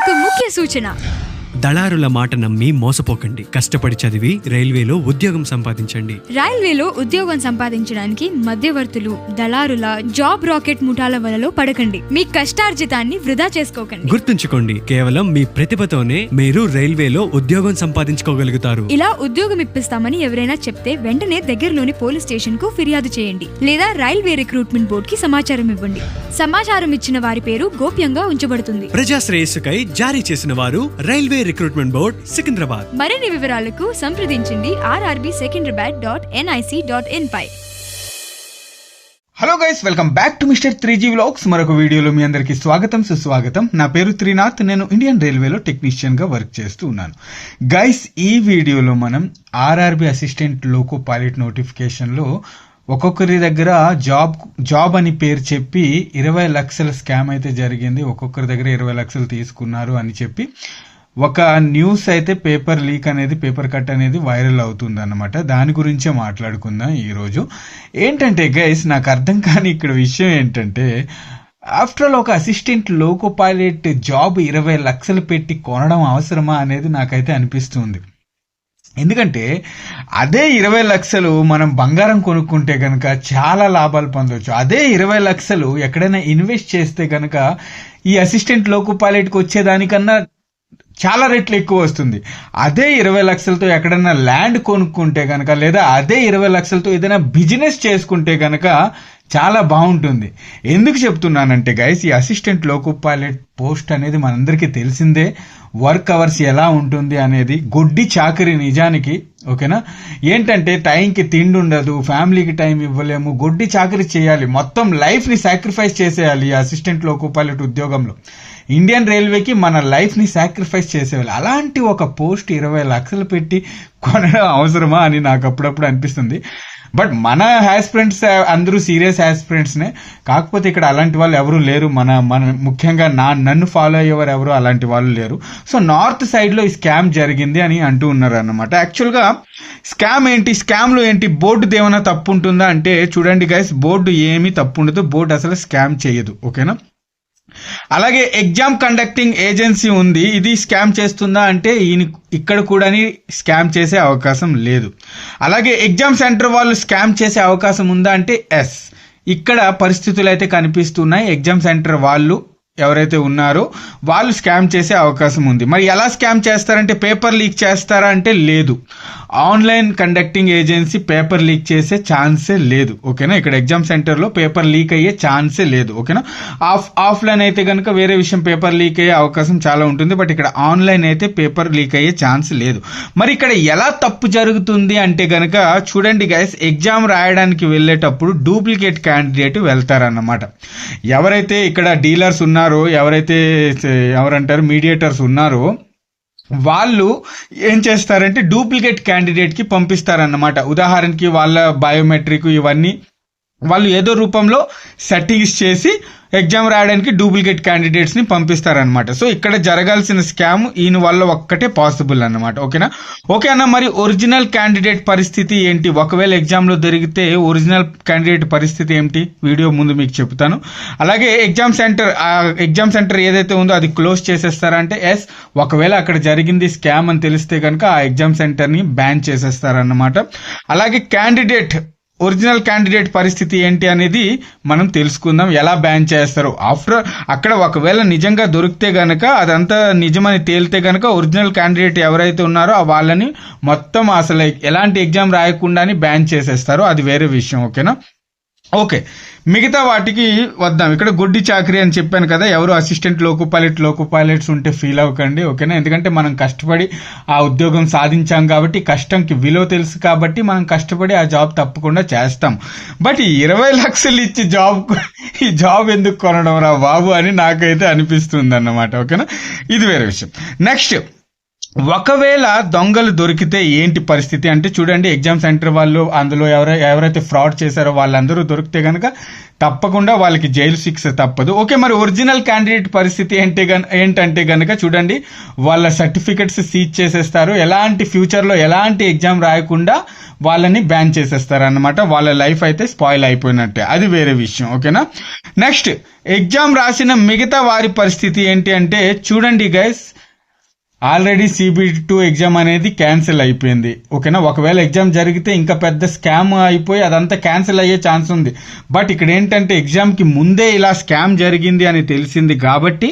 ఒక ముఖ్య సూచన దళారుల మాట నమ్మి మోసపోకండి. కష్టపడి చదివి రైల్వేలో ఉద్యోగం సంపాదించండి. రైల్వేలో ఉద్యోగం సంపాదించడానికి మధ్యవర్తులు దళారుల జాబ్ రాకెట్ ముఠాల వలలో పడకండి. మీ కష్టార్జితాన్ని వృధా చేసుకోకండి. గుర్తుంచుకోండి కేవలం మీ ప్రతిభతోనే మీరు రైల్వేలో ఉద్యోగం సంపాదించుకోగలుగుతారు. ఇలా ఉద్యోగం ఇప్పిస్తామని ఎవరైనా చెప్తే వెంటనే దగ్గరలోని పోలీస్ స్టేషన్కు ఫిర్యాదు చేయండి. లేదా రైల్వే రిక్రూట్మెంట్ బోర్డ్కి సమాచారం ఇవ్వండి. సమాచారం ఇచ్చిన వారి పేరు గోప్యంగా ఉంచబడుతుంది. ప్రజా శ్రేయస్సుకై జారీ చేసిన వారు రైల్వే రిక్రూట్మెంట్ బోర్డ్ సికింద్రాబాద్ మరిన్ని వివరాలకు సంప్రదించండి RRB Secunderabad dot NIC dot in pi. Hello guys welcome back to mister three G vlogs మరొక వీడియోలో మీ అందరికీ స్వాగతం సుస్వాగతం. నా పేరు త్రినాథ్. నేను ఇండియన్ రైల్వేలో టెక్నీషియన్గా వర్క్ చేస్తూ ఉన్నాను. గైస్ ఈ వీడియోలో మనం ఆర్ఆర్బి అసిస్టెంట్ లోకో పైలట్ నోటిఫికేషన్లో ఒక్కొక్కరి దగ్గర జాబ్ జాబ్ అని పేరు చెప్పి ఇరవై లక్షల స్కామ్ అయితే జరిగింది. ఒక్కొక్కరి దగ్గర ఇరవై లక్షలు తీసుకున్నారు అని చెప్పి ఒక న్యూస్ అయితే పేపర్ లీక్ అనేది పేపర్ కట్ అనేది వైరల్ అవుతుంది అన్నమాట దాని గురించే మాట్లాడుకుందాం ఈరోజు. ఏంటంటే గైస్ నాకు అర్థం కాని ఇక్కడ విషయం ఏంటంటే ఆఫ్టర్ ఆల్ ఒక అసిస్టెంట్ లోకో పైలట్ జాబ్ ఇరవై లక్షలు పెట్టి కొనడం అవసరమా అనేది నాకైతే అనిపిస్తుంది. ఎందుకంటే అదే ఇరవై లక్షలు మనం బంగారం కొనుక్కుంటే కనుక చాలా లాభాలు పొందవచ్చు అదే ఇరవై లక్షలు ఎక్కడైనా ఇన్వెస్ట్ చేస్తే కనుక ఈ అసిస్టెంట్ లోకో పైలట్కి వచ్చేదానికన్నా చాలా రెట్లు ఎక్కువ వస్తుంది. అదే ఇరవై లక్షలతో ఎక్కడైనా ల్యాండ్ కొనుక్కుంటే కనుక లేదా అదే ఇరవై లక్షలతో ఏదైనా బిజినెస్ చేసుకుంటే కనుక చాలా బాగుంటుంది. ఎందుకు చెప్తున్నానంటే గైస్ ఈ అసిస్టెంట్ లోకో పైలట్ పోస్ట్ అనేది మనందరికీ తెలిసిందే. వర్క్ అవర్స్ ఎలా ఉంటుంది అనేది గొడ్డి చాకరీ నిజానికి ఓకేనా? ఏంటంటే టైంకి తిండి ఉండదు ఫ్యామిలీకి టైం ఇవ్వలేము గొడ్డి చాకరీ చేయాలి మొత్తం లైఫ్ని సాక్రిఫైస్ చేసేయాలి ఈ అసిస్టెంట్ లోకో పైలట్ ఉద్యోగంలో. ఇండియన్ రైల్వేకి మన లైఫ్ని సాక్రిఫైస్ చేసేవాళ్ళు. అలాంటి ఒక పోస్ట్ ఇరవై లక్షలు పెట్టి కొనడం అవసరమా అని నాకు అప్పుడప్పుడు అనిపిస్తుంది. బట్ మన హ్యాస్పిరెంట్స్ అందరూ సీరియస్ హ్యాస్పిరెంట్స్నే కాకపోతే ఇక్కడ అలాంటి వాళ్ళు ఎవరు లేరు. మన మన ముఖ్యంగా నా నన్ను ఫాలో అయ్యేవారు ఎవరు అలాంటి వాళ్ళు లేరు. సో నార్త్ సైడ్లో ఈ స్కామ్ జరిగింది అని అంటూ ఉన్నారు అన్నమాట యాక్చువల్గా స్కామ్ ఏంటి స్కామ్లో ఏంటి బోర్డు ఏమైనా తప్పు ఉంటుందా అంటే చూడండి గైస్ బోర్డు ఏమీ తప్పు ఉండదు బోర్డు అసలు స్కామ్ చేయదు. ఓకేనా అలాగే ఎగ్జామ్ కండక్టింగ్ ఏజెన్సీ ఉంది. ఇది స్కామ్ చేస్తుందా అంటే ఈయన ఇక్కడ కూడా స్కామ్ చేసే అవకాశం లేదు. అలాగే ఎగ్జామ్ సెంటర్ వాళ్ళు స్కామ్ చేసే అవకాశం ఉందా అంటే ఎస్. ఇక్కడ పరిస్థితులు అయితే కనిపిస్తున్నాయి. ఎగ్జామ్ సెంటర్ వాళ్ళు ఎవరైతే ఉన్నారో వాళ్ళు స్కామ్ చేసే అవకాశం ఉంది. మరి ఎలా స్కామ్ చేస్తారంటే పేపర్ లీక్ చేస్తారా అంటే లేదు. Online conducting agency paper leak చేసే ఛాన్సే లేదు ఓకేనా? ఇక్కడ ఎగ్జామ్ సెంటర్లో పేపర్ లీక్ అయ్యే ఛాన్సే లేదు ఓకేనా? ఆఫ్ ఆఫ్లైన్ అయితే కనుక వేరే విషయం పేపర్ లీక్ అయ్యే అవకాశం చాలా ఉంటుంది బట్ ఇక్కడ ఆన్లైన్ అయితే పేపర్ లీక్ అయ్యే ఛాన్స్ లేదు. మరి ఇక్కడ ఎలా తప్పు జరుగుతుంది అంటే కనుక చూడండి గైస్ ఎగ్జామ్ రాయడానికి వెళ్ళేటప్పుడు డూప్లికేట్ క్యాండిడేట్ వెళ్తారన్నమాట. ఎవరైతే ఇక్కడ డీలర్స్ ఉన్నారో ఎవరైతే ఎవరంటారు మీడియేటర్స్ ఉన్నారో వాళ్ళు ఏం చేస్తారంటే డూప్లికేట్ క్యాండిడేట్కి పంపిస్తారన్నమాట. ఉదాహరణకి వాళ్ళ బయోమెట్రిక్ ఇవన్నీ వాళ్ళు ఏదో రూపంలో సెట్టింగ్స్ చేసి ఎగ్జామ్ రాయడానికి డూప్లికేట్ క్యాండిడేట్స్ని పంపిస్తారనమాట సో ఇక్కడ జరగాల్సిన స్కామ్ ఈయన వల్ల ఒక్కటే పాసిబుల్ అన్నమాట. ఓకేనా? ఓకే అన్న మరి ఒరిజినల్ క్యాండిడేట్ పరిస్థితి ఏంటి? ఒకవేళ ఎగ్జామ్లో దొరికితే ఒరిజినల్ క్యాండిడేట్ పరిస్థితి ఏంటి? వీడియో ముందు మీకు చెప్తాను. అలాగే ఎగ్జామ్ సెంటర్ ఆ ఎగ్జామ్ సెంటర్ ఏదైతే ఉందో అది క్లోజ్ చేసేస్తారంటే ఎస్ ఒకవేళ అక్కడ జరిగింది స్కామ్ అని తెలిస్తే కనుక ఆ ఎగ్జామ్ సెంటర్ని బ్యాన్ చేసేస్తారన్నమాట. అలాగే క్యాండిడేట్ ఒరిజినల్ క్యాండిడేట్ పరిస్థితి ఏంటి అనేది మనం తెలుసుకుందాం. ఎలా బ్యాన్ చేస్తారు? ఆఫ్టర్ అక్కడ ఒకవేళ నిజంగా దొరికితే గనక అదంతా నిజమని తేలితే గనక ఒరిజినల్ క్యాండిడేట్ ఎవరైతే ఉన్నారో ఆ వాళ్ళని మొత్తం అసలు ఎలాంటి ఎగ్జామ్ రాయకుండానే బ్యాన్ చేసేస్తారు. అది వేరే విషయం ఓకేనా? ఓకే. మిగతా వాటికి వద్దాం. ఇక్కడ గుడ్డి చాకరీ అని చెప్పాను కదా ఎవరు assistant loco pilot loco pilots ఉంటే ఫీల్ అవ్వకండి ఓకేనా? ఎందుకంటే మనం కష్టపడి ఆ ఉద్యోగం సాధించాం కాబట్టి కష్టంకి విలువ తెలుసు కాబట్టి మనం కష్టపడి ఆ జాబ్ తప్పకుండా చేస్తాం. బట్ ఈ ఇరవై లక్షలు ఇచ్చి జాబ్ ఈ జాబ్ ఎందుకు కొనడం రా బాబు అని నాకైతే అనిపిస్తుంది అన్నమాట ఓకేనా? ఇది వేరే విషయం. నెక్స్ట్ ఒకవేళ దొంగలు దొరికితే ఏంటి పరిస్థితి అంటే చూడండి ఎగ్జామ్ సెంటర్ వాళ్ళు అందులో ఎవరై ఎవరైతే ఫ్రాడ్ చేశారో వాళ్ళందరూ దొరికితే కనుక తప్పకుండా వాళ్ళకి జైలు శిక్ష తప్పదు. ఓకే మరి ఒరిజినల్ క్యాండిడేట్ పరిస్థితి ఏంటి గన్ ఏంటంటే కనుక చూడండి వాళ్ళ సర్టిఫికెట్స్ సీజ్ చేసేస్తారు. ఎలాంటి ఫ్యూచర్లో ఎలాంటి ఎగ్జామ్ రాయకుండా వాళ్ళని బ్యాన్ చేసేస్తారు అన్నమాట వాళ్ళ లైఫ్ అయితే స్పాయిల్ అయిపోయినట్టే. అది వేరే విషయం. ఓకేనా? నెక్స్ట్ ఎగ్జామ్ రాసిన మిగతా వారి పరిస్థితి ఏంటి అంటే చూడండి guys already CBT two exam అనేది క్యాన్సిల్ అయిపోయింది. ఓకేనా? ఒకవేళ ఎగ్జామ్ జరిగితే ఇంకా పెద్ద స్కామ్ అయిపోయి అదంతా క్యాన్సిల్ అయ్యే ఛాన్స్ ఉంది. బట్ ఇక్కడ ఏంటంటే ఎగ్జామ్కి ముందే ఇలా స్కామ్ జరిగింది అని తెలిసింది కాబట్టి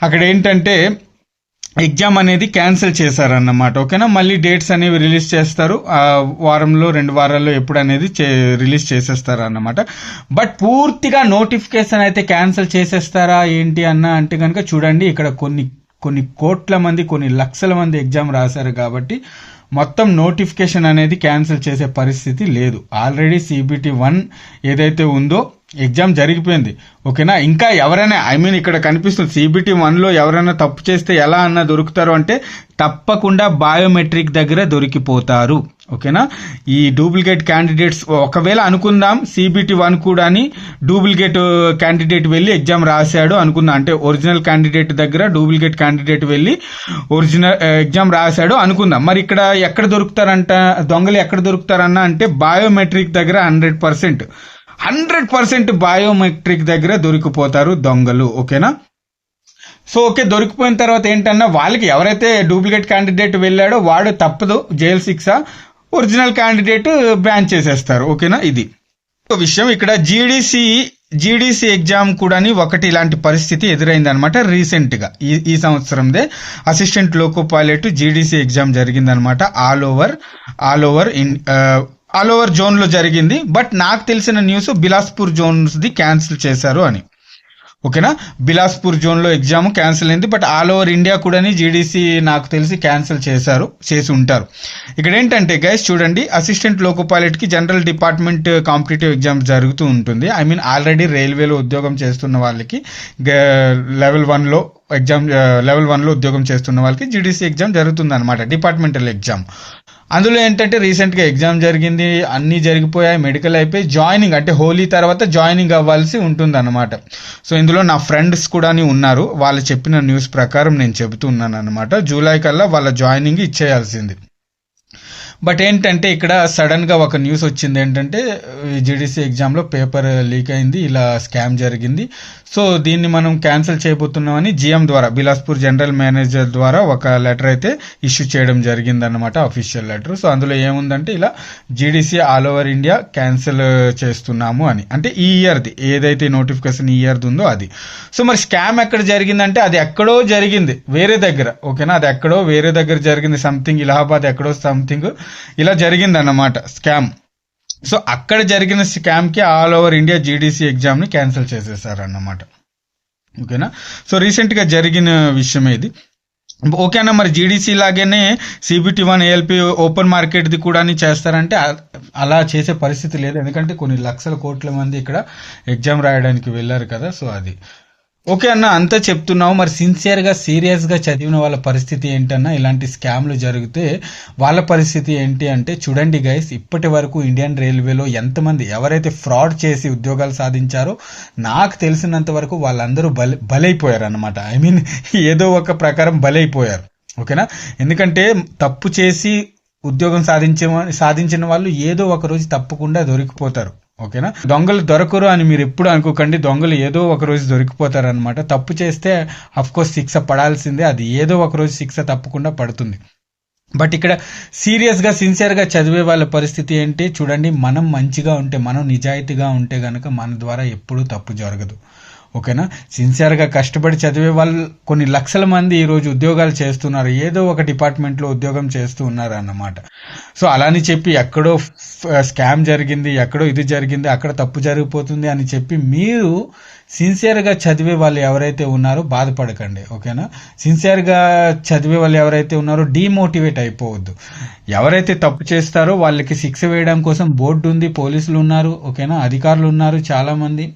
అక్కడ ఏంటంటే ఎగ్జామ్ అనేది క్యాన్సిల్ చేశారన్నమాట. ఓకేనా? మళ్ళీ డేట్స్ అనేవి రిలీజ్ చేస్తారు. ఆ వారంలో రెండు వారాల్లో ఎప్పుడు అనేది రిలీజ్ చేసేస్తారు అన్నమాట బట్ పూర్తిగా నోటిఫికేషన్ అయితే క్యాన్సిల్ చేసేస్తారా ఏంటి అన్న అంటే కనుక చూడండి. ఇక్కడ కొన్ని కొన్ని కోట్ల మంది కొన్ని లక్షల మంది ఎగ్జామ్ రాశారు కాబట్టి మొత్తం నోటిఫికేషన్ అనేది క్యాన్సిల్ చేసే పరిస్థితి లేదు. ఆల్రెడీ సిబిటి వన్ ఏదైతే ఉందో ఎగ్జామ్ జరిగిపోయింది. ఓకేనా? ఇంకా ఎవరైనా ఐ మీన్ ఇక్కడ కనిపిస్తుంది సిబిటి వన్లో ఎవరైనా తప్పు చేస్తే ఎలా అన్న దొరుకుతారు అంటే తప్పకుండా బయోమెట్రిక్ దగ్గర దొరికిపోతారు. ఓకేనా? ఈ డూప్లికేట్ క్యాండిడేట్స్ ఒకవేళ అనుకుందాం సిబిటి వన్ కూడా డూప్లికేట్ క్యాండిడేట్ వెళ్ళి ఎగ్జామ్ రాశాడు అనుకుందాం. అంటే ఒరిజినల్ క్యాండిడేట్ దగ్గర డూప్లికేట్ క్యాండిడేట్ వెళ్ళి ఒరిజినల్ ఎగ్జామ్ రాశాడు అనుకుందాం. మరి ఇక్కడ ఎక్కడ దొరుకుతారంట దొంగలు ఎక్కడ దొరుకుతారన్న అంటే బయోమెట్రిక్ దగ్గర hundred percent. Hundred percent biometric దగ్గర దొరికిపోతారు దొంగలు ఓకేనా? సో ఓకే దొరికిపోయిన తర్వాత ఏంటన్నా వాళ్ళకి ఎవరైతే డూప్లికేట్ క్యాండిడేట్ వెళ్ళాడో వాడు తప్పదు జైలు శిక్ష ఒరిజినల్ క్యాండిడేట్ బ్యాన్ చేసేస్తారు ఓకేనా? ఇది. ఒక విషయం ఇక్కడ జీడీసీ జీడీసీ ఎగ్జామ్ కూడా ఒకటి ఇలాంటి పరిస్థితి ఎదురైందనమాట రీసెంట్గా. ఈ ఈ సంవత్సరందే assistant loco pilot GDC exam జరిగిందనమాట all over all over in all over జోన్లో జరిగింది. బట్ నాకు తెలిసిన న్యూస్ బిలాస్పూర్ జోన్స్ది క్యాన్సిల్ చేశారు అని. ఓకేనా? బిలాస్పూర్ జోన్లో ఎగ్జామ్ క్యాన్సిల్ అయింది. బట్ ఆల్ ఓవర్ ఇండియా కూడా జీడీసీ నాకు తెలిసి క్యాన్సిల్ చేశారు చేసి ఉంటారు. ఇక్కడ ఏంటంటే గైస్ చూడండి assistant loco general department competitive exam జరుగుతూ ఉంటుంది. ఐ మీన్ ఆల్రెడీ రైల్వేలో ఉద్యోగం చేస్తున్న వాళ్ళకి లెవెల్ వన్లో ఎగ్జామ్ లెవెల్ వన్లో ఉద్యోగం చేస్తున్న వాళ్ళకి జీడీసీ ఎగ్జామ్ జరుగుతుంది అనమాట డిపార్ట్మెంటల్ ఎగ్జామ్ అందులో ఏంటంటే రీసెంట్గా ఎగ్జామ్ జరిగింది అన్నీ జరిగిపోయాయి మెడికల్ అయిపోయి జాయినింగ్ అంటే హోలీ తర్వాత జాయినింగ్ అవ్వాల్సి ఉంటుంది అనమాట సో ఇందులో నా ఫ్రెండ్స్ కూడా ఉన్నారు. వాళ్ళు చెప్పిన న్యూస్ ప్రకారం నేను చెబుతున్నాను అనమాట జూలై కల్లా వాళ్ళ జాయినింగ్ ఇచ్చేయాల్సింది. బట్ ఏంటంటే ఇక్కడ సడన్గా ఒక న్యూస్ వచ్చింది ఏంటంటే జీడీసీ ఎగ్జామ్లో పేపర్ లీక్ అయింది ఇలా స్కామ్ జరిగింది. సో దీన్ని మనం క్యాన్సిల్ చేయబోతున్నామని జిఎం ద్వారా బిలాస్పూర్ జనరల్ మేనేజర్ ద్వారా ఒక లెటర్ అయితే ఇష్యూ చేయడం జరిగింది అనమాట అఫీషియల్ లెటర్ సో అందులో ఏముందంటే ఇలా GDC all over India cancel చేస్తున్నాము అని. అంటే ఈ ఇయర్ది ఏదైతే నోటిఫికేషన్ ఈ ఇయర్ది ఉందో అది. సో మరి స్కామ్ ఎక్కడ జరిగిందంటే అది ఎక్కడో జరిగింది వేరే దగ్గర. ఓకేనా? అది ఎక్కడో వేరే దగ్గర జరిగింది సంథింగ్ ఇలహాబాద్ ఎక్కడో సంథింగ్ ఇలా జరిగింది అన్నమాట స్కామ్. సో అక్కడ జరిగిన స్కామ్కి ఆల్ ఓవర్ ఇండియా జీడీసీ ఎగ్జామ్ని క్యాన్సిల్ చేసేసారన్నమాట. ఓకేనా? సో రీసెంట్గా జరిగిన విషయం ఇది. ఓకేనా మరి జీడీసీ లాగానే సిబిటి వన్ ఏఎల్పి ఓపెన్ మార్కెట్ది కూడా చేస్తారంటే అలా చేసే పరిస్థితి లేదు. ఎందుకంటే కొన్ని లక్షల కోట్ల మంది ఇక్కడ ఎగ్జామ్ రాయడానికి వెళ్ళారు కదా సో అది. ఓకే అన్న అంతా చెప్తున్నావు. మరి సిన్సియర్గా సీరియస్గా చదివిన వాళ్ళ పరిస్థితి ఏంటన్నా? ఇలాంటి స్కామ్లు జరిగితే వాళ్ళ పరిస్థితి ఏంటి అంటే చూడండి గైస్ ఇప్పటి వరకు ఇండియన్ రైల్వేలో ఎంతమంది ఎవరైతే ఫ్రాడ్ చేసి ఉద్యోగాలు సాధించారో నాకు తెలిసినంత వరకు వాళ్ళందరూ బలి బలైపోయారు అనమాట ఐ మీన్ ఏదో ఒక ప్రకారం బలైపోయారు. ఓకేనా? ఎందుకంటే తప్పు చేసి ఉద్యోగం సాధించే సాధించిన వాళ్ళు ఏదో ఒక రోజు తప్పకుండా దొరికిపోతారు. ఓకేనా? దొంగలు దొరకరు అని మీరు ఎప్పుడు అనుకోకండి. దొంగలు ఏదో ఒక రోజు దొరికిపోతారు అనమాట తప్పు చేస్తే అఫ్ కోర్స్ శిక్ష పడాల్సిందే. అది ఏదో ఒక రోజు శిక్ష తప్పకుండా పడుతుంది. బట్ ఇక్కడ సీరియస్గా సిన్సియర్గా చదివే వాళ్ళ పరిస్థితి ఏంటి? చూడండి మనం మంచిగా ఉంటే మనం నిజాయితీగా ఉంటే గనక మన ద్వారా ఎప్పుడూ తప్పు జరగదు. ఓకేనా? సిన్సియర్గా కష్టపడి చదివే వాళ్ళు కొన్ని లక్షల మంది ఈరోజు ఉద్యోగాలు చేస్తున్నారు. ఏదో ఒక డిపార్ట్మెంట్లో ఉద్యోగం చేస్తూ ఉన్నారు అన్నమాట సో అలాని చెప్పి ఎక్కడో స్కామ్ జరిగింది ఎక్కడో ఇది జరిగింది అక్కడ తప్పు జరిగిపోతుంది అని చెప్పి మీరు సిన్సియర్గా చదివే వాళ్ళు ఎవరైతే ఉన్నారో బాధపడకండి. ఓకేనా? సిన్సియర్గా చదివే వాళ్ళు ఎవరైతే ఉన్నారో డీమోటివేట్ అయిపోవద్దు. ఎవరైతే తప్పు చేస్తారో వాళ్ళకి శిక్ష వేయడం కోసం బోర్డు ఉంది పోలీసులు ఉన్నారు ఓకేనా? అధికారులు ఉన్నారు చాలామంది.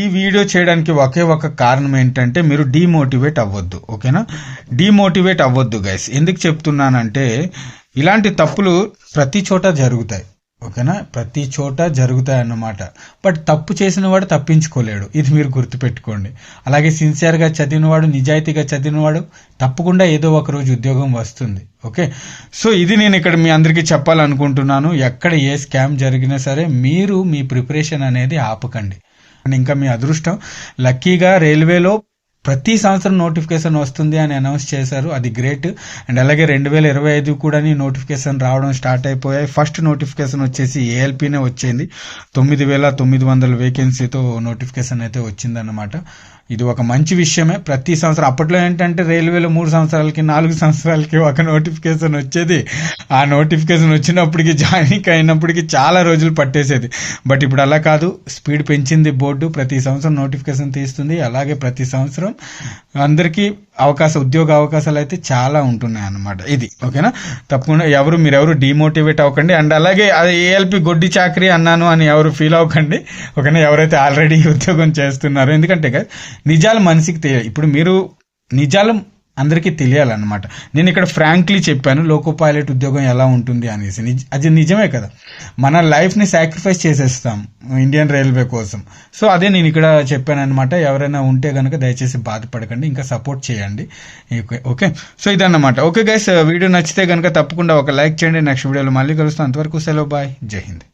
ఈ వీడియో చేయడానికి ఒకే ఒక కారణం ఏంటంటే మీరు డీమోటివేట్ అవ్వద్దు ఓకేనా? డీమోటివేట్ అవ్వద్దు గైస్ ఎందుకు చెప్తున్నానంటే ఇలాంటి తప్పులు ప్రతి చోట జరుగుతాయి ఓకేనా? ప్రతి చోట జరుగుతాయి అన్నమాట. బట్ తప్పు చేసిన వాడు తప్పించుకోలేడు. ఇది మీరు గుర్తుపెట్టుకోండి. అలాగే సిన్సియర్గా చదివినవాడు నిజాయితీగా చదివినవాడు తప్పకుండా ఏదో ఒక రోజు ఉద్యోగం వస్తుంది ఓకే? సో ఇది నేను ఇక్కడ మీ అందరికీ చెప్పాలనుకుంటున్నాను. ఎక్కడ ఏ స్కామ్ జరిగినా సరే మీరు మీ ప్రిపరేషన్ అనేది ఆపకండి. అండ్ ఇంకా మీ అదృష్టం లక్కీగా రైల్వేలో ప్రతి సంవత్సరం నోటిఫికేషన్ వస్తుంది అని అనౌన్స్ చేశారు. అది గ్రేట్. అండ్ అలాగే రెండు వేల ఇరవై ఐదు కూడా నోటిఫికేషన్ రావడం స్టార్ట్ అయిపోయాయి. ఫస్ట్ నోటిఫికేషన్ వచ్చేసి ఏఎల్పీనే వచ్చింది. తొమ్మిది వేల తొమ్మిది వందల వేకెన్సీతో నోటిఫికేషన్ అయితే వచ్చిందన్నమాట. ఇది ఒక మంచి విషయమే. ప్రతి సంవత్సరం అప్పట్లో ఏంటంటే రైల్వేలో మూడు సంవత్సరాలకి నాలుగు సంవత్సరాలకి ఒక నోటిఫికేషన్ వచ్చేది. ఆ నోటిఫికేషన్ వచ్చినప్పటికి జాయినింగ్ అయినప్పటికి చాలా రోజులు పట్టేసేది. బట్ ఇప్పుడు అలా కాదు. స్పీడ్ పెంచింది బోర్డు. ప్రతి సంవత్సరం నోటిఫికేషన్ తీస్తుంది. అలాగే ప్రతి సంవత్సరం అందరికీ అవకాశ ఉద్యోగ అవకాశాలు అయితే చాలా ఉంటున్నాయి అన్నమాట ఇది ఓకేనా? తప్పకుండా ఎవరు మీరు ఎవరు డిమోటివేట్ అవ్వకండి. అండ్ అలాగే అది ఏఎల్పి గొడ్డి చాకరీ అన్నాను అని ఎవరు ఫీల్ అవ్వకండి. ఓకేనా? ఎవరైతే ఆల్రెడీ ఉద్యోగం చేస్తున్నారో. ఎందుకంటే నిజాలు మనిషికి తెలియాలి. ఇప్పుడు మీరు నిజాలు అందరికీ తెలియాలన్నమాట. నేను ఇక్కడ ఫ్రాంక్లీ చెప్పాను లోకో పైలట్ ఉద్యోగం ఎలా ఉంటుంది అనేసి. అది నిజమే కదా. మన లైఫ్ని సాక్రిఫైస్ చేసేస్తాం ఇండియన్ రైల్వే కోసం. సో అదే నేను ఇక్కడ చెప్పాను అనమాట ఎవరైనా ఉంటే కనుక దయచేసి బాధపడకండి ఇంకా సపోర్ట్ చేయండి. Okay okay. సో ఇదన్నమాట. ఓకే గైస్ వీడియో నచ్చితే కనుక తప్పకుండా ఒక లైక్ చేయండి. నెక్స్ట్ వీడియోలో మళ్ళీ కలుస్తాం. అంతవరకు సెలవు బాయ్ జై హింద్.